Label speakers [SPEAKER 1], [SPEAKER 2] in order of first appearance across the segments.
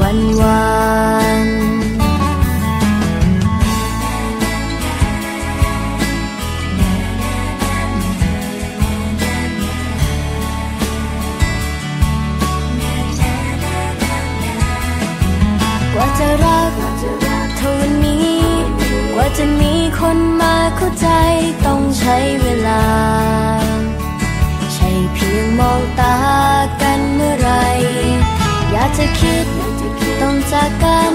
[SPEAKER 1] วันวานกว่าจะรักเท่านี้ กว่าจะมีคนมาเข้าใจต้องใช้เวลา ใช่เพียงมองตากันเมื่อไรอยากจะคิด จากกัน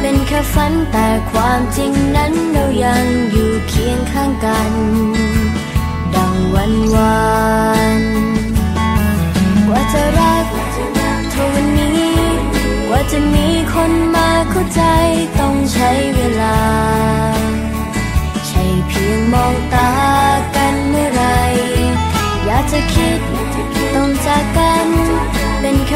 [SPEAKER 1] เป็นแค่ฝันแต่ความจริงนั้นเรายังอยู่เคียงข้างกัน ดังวันวานกว่าจะรักเท่าวันนี้ กว่าจะมีคนมาเข้าใจต้องใช้เวลา